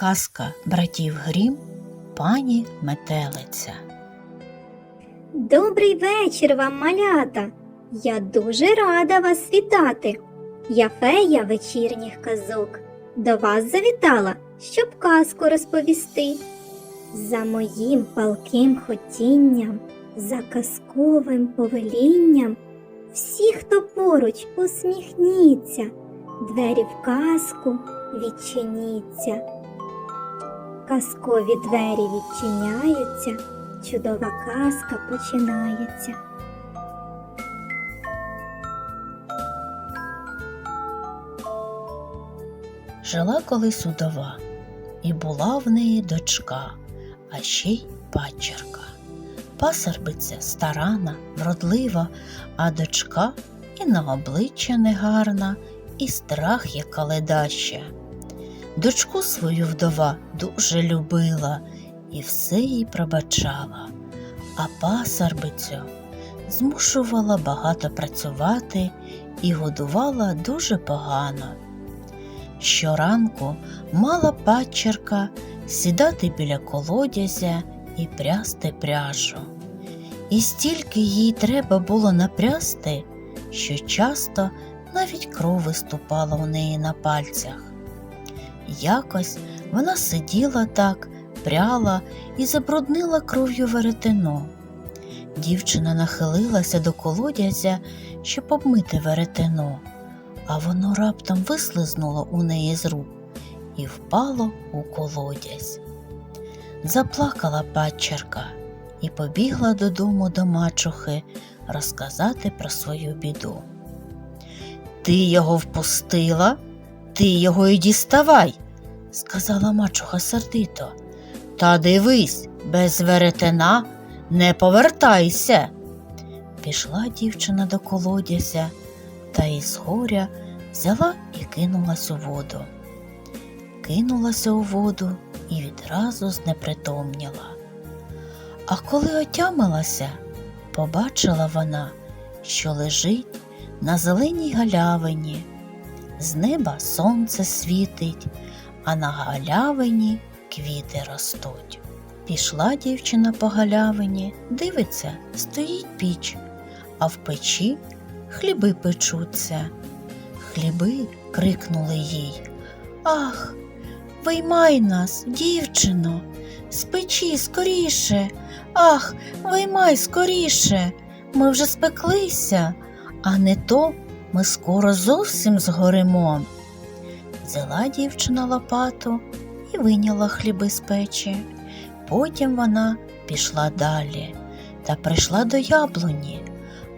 Казка братів Грім, пані метелиця. Добрий вечір вам, малята. Я дуже рада вас вітати. Я фея вечірніх казок. До вас завітала, щоб казку розповісти. За моїм палким хотінням, за казковим повелінням, всі, хто поруч, усміхніться, двері в казку відчиніться. Казкові двері відчиняються, чудова казка починається. Жила колись удова, і була в неї дочка, а ще й падчерка. Пасербиця старана, вродлива, а дочка і на обличчя негарна, і страх, яка ледаща. Дочку свою вдова дуже любила і все їй пробачала, а пасарбицю змушувала багато працювати і годувала дуже погано. Щоранку мала падчерка сідати біля колодязя і прясти пряжу. І стільки їй треба було напрясти, що часто навіть кров виступала у неї на пальцях. Якось вона сиділа так, пряла і забруднила кров'ю веретено. Дівчина нахилилася до колодязя, щоб обмити веретено, а воно раптом вислизнуло у неї з рук і впало у колодязь. Заплакала падчерка і побігла додому до мачухи розказати про свою біду. Ти його впустила, ти його і діставай, сказала мачуха сердито. Та дивись, без веретена не повертайся. Пішла дівчина до колодязя та із горя взяла і кинулась у воду. Кинулася у воду і відразу знепритомніла. А коли отямилася, побачила вона, що лежить на зеленій галявині. З неба сонце світить, а на галявині квіти ростуть. Пішла дівчина по галявині, дивиться, стоїть піч, а в печі хліби печуться. Хліби крикнули їй. Ах, виймай нас, дівчино, з печі скоріше. Ах, виймай скоріше. Ми вже спеклися, а не то ми скоро зовсім згоримо. Взяла дівчина лопату і виняла хліби з печі. Потім вона пішла далі та прийшла до яблуні,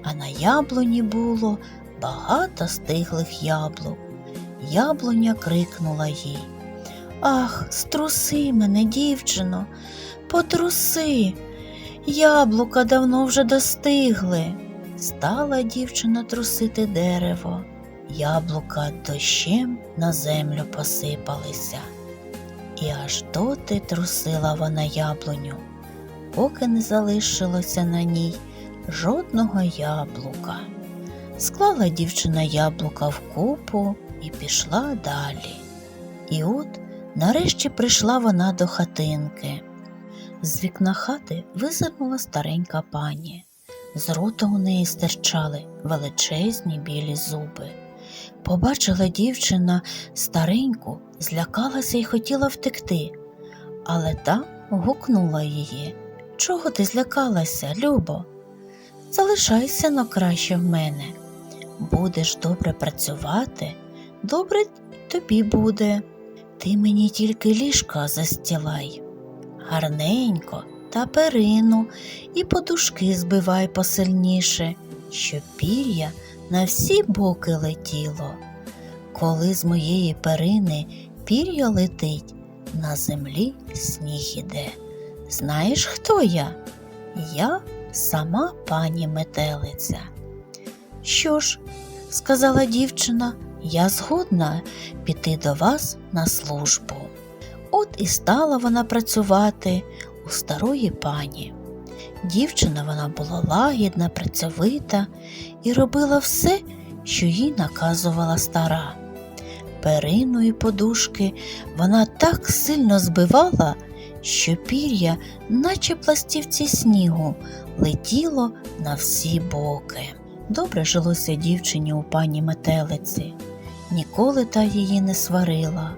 а на яблуні було багато стиглих яблук. Яблуня крикнула їй Ах, струси мене, дівчино, потруси. Яблука давно вже достигли. Стала дівчина трусити дерево. Яблука дощем на землю посипалися. І аж доти трусила вона яблуню, поки не залишилося на ній жодного яблука. Склала дівчина яблука в купу і пішла далі. І от нарешті прийшла вона до хатинки. З вікна хати визирнула старенька пані. З рота у неї стирчали величезні білі зуби. Побачила дівчина стареньку, злякалася і хотіла втекти, але та гукнула її. Чого ти злякалася, Любо? Залишайся но краще в мене. Будеш добре працювати, добре тобі буде. Ти мені тільки ліжка застілай. Гарненько та перину і подушки збивай посильніше, щоб пір'я на всі боки летіло. Коли з моєї перини пір'я летить, на землі сніг іде. Знаєш, хто я? Я сама пані метелиця. Що ж, сказала дівчина, я згодна піти до вас на службу. От і стала вона працювати у старої пані. Дівчина вона була лагідна, працьовита і робила все, що їй наказувала стара. перину і подушки вона так сильно збивала, що пір'я, наче пластівці снігу, летіло на всі боки. Добре жилося дівчині у пані метелиці. Ніколи та її не сварила,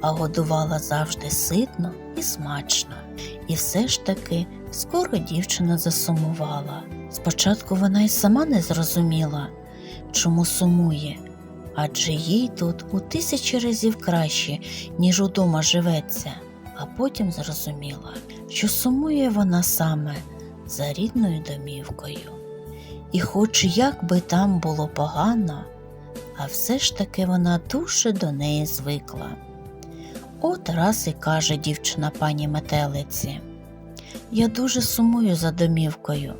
а годувала завжди ситно і смачно. І все ж таки скоро дівчина засумувала. Спочатку вона й сама не зрозуміла, чому сумує, адже їй тут у тисячі разів краще, ніж удома живеться, а потім зрозуміла, що сумує вона саме за рідною домівкою. І хоч як би там було погано, а все ж таки вона дуже до неї звикла. От раз і каже дівчина пані метелиці. Я дуже сумую за домівкою.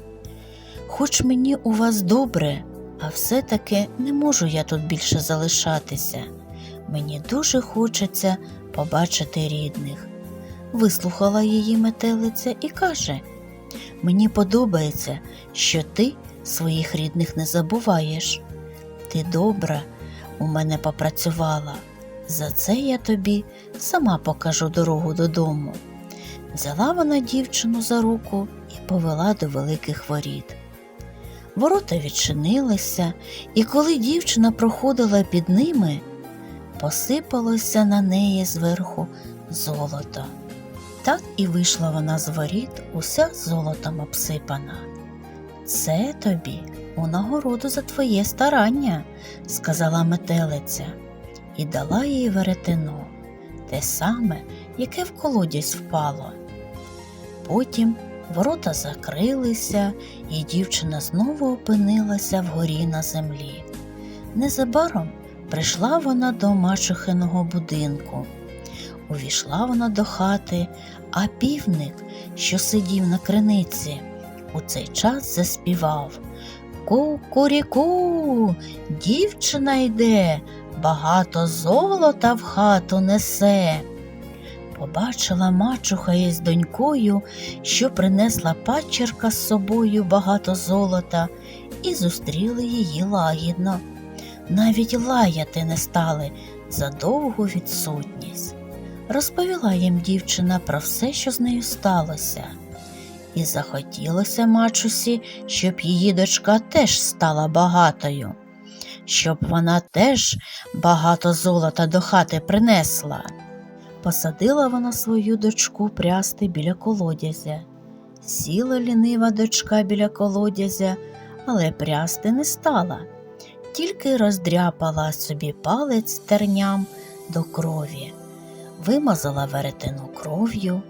Хоч мені у вас добре, а все-таки не можу я тут більше залишатися. Мені дуже хочеться побачити рідних. Вислухала її метелиця і каже: Мені подобається, що ти своїх рідних не забуваєш. Ти добра у мене попрацювала. За це я тобі сама покажу дорогу додому. Взяла вона дівчину за руку і повела до великих воріт. Ворота відчинилися, і коли дівчина проходила під ними, посипалося на неї зверху золото. Так і вийшла вона з воріт, уся золотом обсипана. Це тобі у нагороду за твоє старання, сказала метелиця, і дала їй веретено, те саме, яке в колодязь впало. Потім ворота закрилися, і дівчина знову опинилася вгорі на землі. Незабаром прийшла вона до мачухиного будинку. Увійшла вона до хати, а півник, що сидів на криниці, у цей час заспівав Ку-куріку, дівчина йде, багато золота в хату несе. Побачила мачуха із донькою, що принесла пачерка з собою багато золота, і зустріли її лагідно. Навіть лаяти не стали за довгу відсутність. Розповіла їм дівчина про все, що з нею сталося, і захотілося мачусі, щоб її дочка теж стала багатою, щоб вона теж багато золота до хати принесла. Посадила вона свою дочку прясти біля колодязя. Сіла лінива дочка біля колодязя, але прясти не стала, тільки роздряпала собі палець терням до крові, вимазала веретено кров'ю,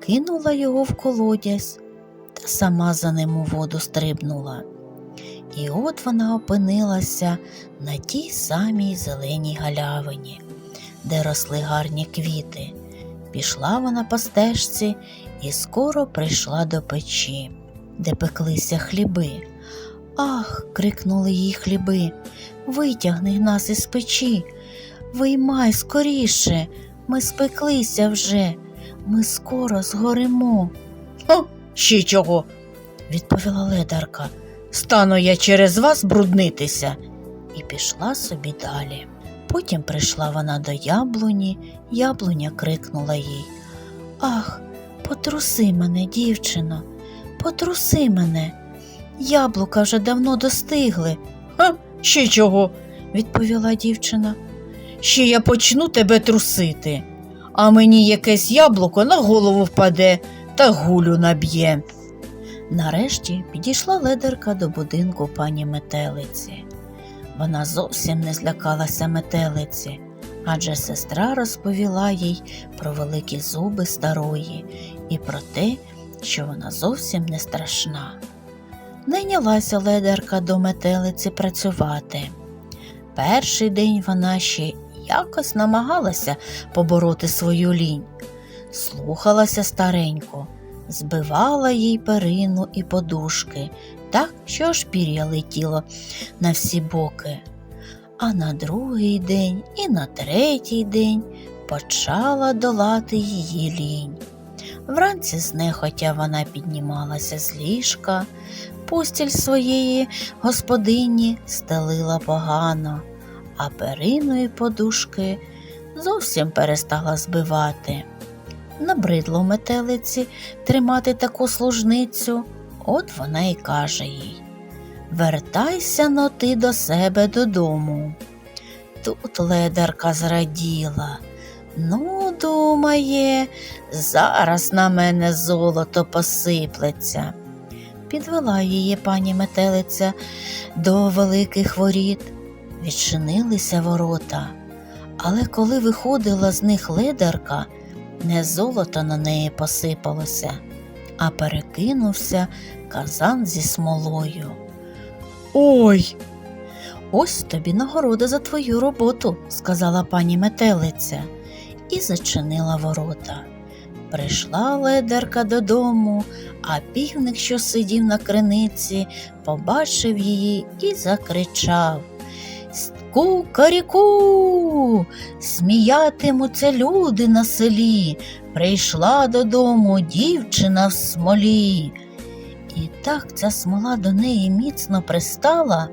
кинула його в колодязь та сама за ним у воду стрибнула. І от вона опинилася на тій самій зеленій галявині де росли гарні квіти. Пішла вона по стежці і скоро прийшла до печі, де пеклися хліби. Ах, крикнули їй хліби, витягни нас із печі, виймай скоріше, ми спеклися вже, ми скоро згоримо. О, ще чого, відповіла ледарка. Стану я через вас бруднитися. І пішла собі далі. Потім прийшла вона до яблуні, яблуня крикнула їй Ах, потруси мене, дівчино, потруси мене. Яблука вже давно достигли. Ха, ще чого, відповіла дівчина. Ще я почну тебе трусити, а мені якесь яблуко на голову впаде та гулю наб'є. Нарешті підійшла ледерка до будинку пані метелиці. Вона зовсім не злякалася метелиці, адже сестра розповіла їй про великі зуби старої і про те, що вона зовсім не страшна. Найнялася ледерка до метелиці працювати. Перший день вона ще якось намагалася побороти свою лінь, слухалася стареньку, збивала їй перину і подушки, так, що аж пір'я летіло на всі боки. А на другий день і на третій день почала долати її лінь. Вранці знехотя вона піднімалася з ліжка, постіль своєї господині стелила погано, а периної подушки зовсім перестала збивати. Набридло метелиці тримати таку служницю, от вона й каже їй Вертайся но ти до себе додому. Тут ледерка зраділа. Ну, думає, зараз на мене золото посиплеться. Підвела її пані метелиця до великих воріт. Відчинилися ворота, але коли виходила з них ледерка, не золото на неї посипалося, а перекинувся казан зі смолою. Ой. Ось тобі нагорода за твою роботу, сказала пані метелиця і зачинила ворота. Прийшла ледерка додому, а півник, що сидів на криниці, побачив її і закричав Кукаріку, сміятимуться люди на селі, прийшла додому дівчина в смолі. І так ця смола до неї міцно пристала,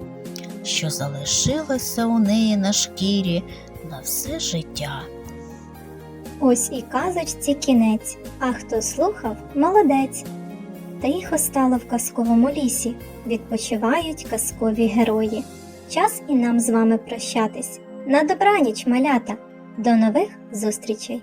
що залишилася у неї на шкірі на все життя. Ось і казочці кінець, а хто слухав, молодець. Тихо стало в казковому лісі, відпочивають казкові герої. Час і нам з вами прощатись. На добраніч, малята. До нових зустрічей!